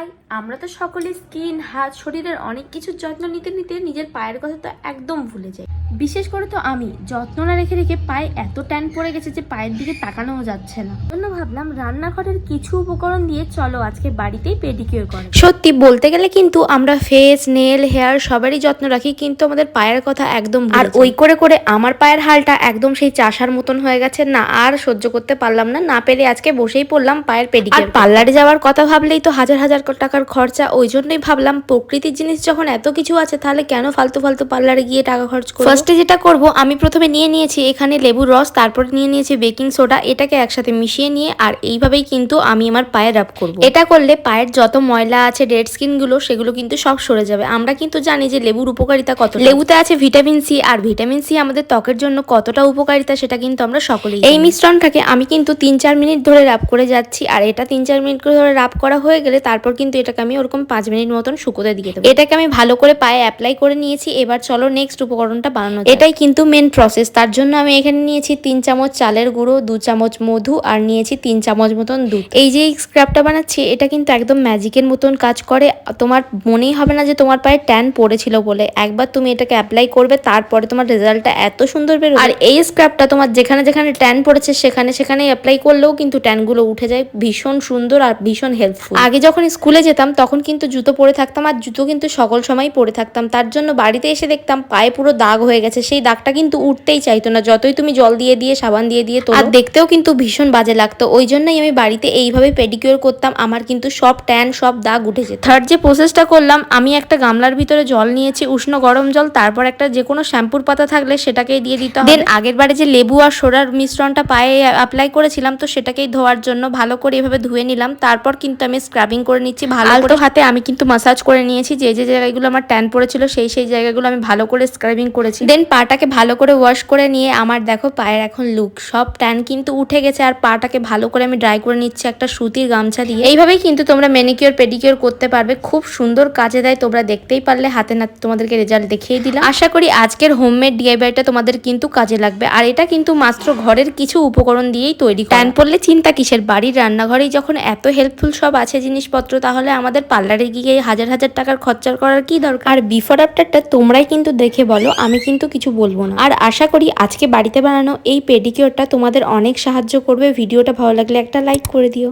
পাই আমরা তো সকলে স্কিন, হাত, শরীরের অনেক কিছুর যত্ন নিতে নিতে নিজের পায়ের কথা তো একদম ভুলে যাই। বিশেষ করে তো আমি যত্ন না রেখে রেখে পায়ে এত ট্যান পড়ে গেছে যে পায়ের দিকে তাকানোও যাচ্ছে না। জন্য ভাবলাম রান্নাঘরের কিছু উপকরণ দিয়ে চলো আজকে বাড়িতেই পেডিকিউর করে। সত্যি বলতে গেলে কিন্তু আমরা ফেস নেল হেয়ার সবারই যত্ন রাখি কিন্তু আমাদের পায়ের কথা একদম আর ওই করে করে আমার পায়ের হালটা একদম সেই চাষার মতন হয়ে গেছে না আর সহ্য করতে পারলাম না না পেরে আজকে বসেই পড়লাম পায়ের পেডিকিউর আর পার্লারে যাওয়ার কথা ভাবলেই তো হাজার হাজার টাকার খরচা ওই জন্যই ভাবলাম প্রকৃতির জিনিস যখন এত কিছু আছে তাহলে কেন ফালতু ফালতু পার্লারে গিয়ে টাকা খরচ করব? ফার্স্টে যেটা করব, আমি প্রথমে নিয়ে নিয়েছি এখানে লেবুর রস, তারপর নিয়ে নিয়েছি বেকিং সোডা। এটাকে একসাথে মিশিয়ে নিয়ে, আর এইভাবেই কিন্তু আমি আমার পায়ে রাব করব। এটা করলে পায়ের যত ময়লা আছে ডেড স্কিনগুলো, সেগুলো কিন্তু সব সরে যাবে। আমরা কিন্তু জানি যে লেবুর উপকারিতা কত লেবুতে আছে ভিটামিন সি আর ভিটামিন সি আমাদের ত্বকের জন্য কতটা উপকারিতা সেটা কিন্তু আমরা সকলেই এই মিশ্রণটাকে আমি কিন্তু তিন চার মিনিট ধরে রাব করে যাচ্ছি, আর এটা তিন চার মিনিট করে ধরে রাব করা হয়ে গেলে তারপর কিন্তু এটাকে আমি ওরকম পাঁচ মিনিট মতন শুকোতে দিয়ে দেবো। এটাকে আমি ভালো করে পায়ে অ্যাপ্লাই করে নিয়েছি। এবার চলো নেক্সট উপকরণটা বানানো যাক। এটাই কিন্তু মেন প্রসেস তার জন্য আমি এখানে নিয়েছি তিন চামচ চালের গুঁড়ো, দু চামচ মধু আর নিয়েছি তিন চামচ মতন দুধ। এই যে স্ক্রাবটা বানাচ্ছি, এটা কিন্তু একদম ম্যাজিকের মতন কাজ করে। তোমার মনেই হবে না যে তোমার পায়ে ট্যান পড়েছিল বলে। একবার তুমি এটাকে অ্যাপ্লাই করবে, তারপরে তোমার রেজাল্টটা এত সুন্দর বেরোবে। আর এই স্ক্রাবটা তোমার যেখানে যেখানে ট্যান পড়েছে, সেখানে সেখানে অ্যাপ্লাই করলেও কিন্তু ট্যানগুলো উঠে যায়। ভীষণ সুন্দর আর ভীষণ হেল্পফুল আগে যখন স্কুলে যেতাম, তখন কিন্তু জুতো পরে থাকতাম আর জুতো কিন্তু সকল সময় পরে থাকতাম। তার জন্য বাড়িতে এসে দেখতাম পায়ে পুরো দাগ হয়ে গেছে সেই দাগটা কিন্তু উঠতেই চাইতো না। যতই তুমি জল দিয়ে দিয়ে সাবান দিয়ে দিয়ে তো আর দেখতেও কিন্তু ভীষণ বাজে লাগতো। ওই জন্যই আমি বাড়িতে এইভাবে পেডিকিউর করতাম আমার কিন্তু সব ট্যান সব দাগ উঠে যেত। থার্ড যে প্রসেসটা করলাম আমি একটা গামলার ভিতরে জল নিয়েছি উষ্ণ গরম জল তারপর একটা যে কোনো শ্যাম্পুর পাতা থাকলে সেটাকে দিয়ে দিতে হবে। দেন আগের বারে যে লেবু আর সোডার মিশ্রণটা পায়ে অ্যাপ্লাই করেছিলাম তো সেটাকেই ধোয়ার জন্য ভালো করে এভাবে ধুয়ে নিলাম। তারপর কিন্তু আমি স্ক্রাবিং করে নিচ্ছি ভালো করে। হাতে আমি কিন্তু মাসাজ করে নিয়েছি যে যে জায়গাগুলো আমার ট্যান পড়েছিল সেই সেই জায়গাগুলো আমি ভালো করে স্ক্রাবিং করেছি। দেন পাটাকে ভালো করে ওয়াশ করে নিয়ে আমার দেখো পায়ের এখন লুক সব ট্যান কিন্তু উঠে গেছে আর পাটাকে ভালো করে আমি ড্রাই করে নিচ্ছি একটা সুতির গামছা দিয়ে। এইভাবেই কিন্তু তোমরা ম্যানিকিওর পেডিকিওর করতে পারবে, খুব সুন্দর কাজে দেয়, তোমরা দেখতেই পারলে, হাতে নাতে তোমাদেরকে রেজাল্ট দেখিয়ে দিলাম। আশা করি আজকের হোমমেড ডিআইবাইটা তোমাদের কিন্তু কাজে লাগবে, আর এটা কিন্তু মাত্র ঘরের কিছু উপকরণ দিয়েই তৈরি ট্যান পড়লে চিন্তা কিসের? বাড়ির রান্নাঘরেই যখন এত হেল্পফুল সব আছে জিনিসপত্র, তাহলে আমাদের পার্লারে গিয়ে হাজার হাজার টাকার খরচা করার কি দরকার? আর বিফোর আফটারটা তোমরাই কিন্তু দেখে বলো, আমি কিন্তু কিছু বলব না। আর আশা করি আজকে বাড়িতে বানানো এই পেডিকিওরটা তোমাদের অনেক সাহায্য করবে। ভিডিওটা ভালো লাগলে একটা লাইক করে দিও।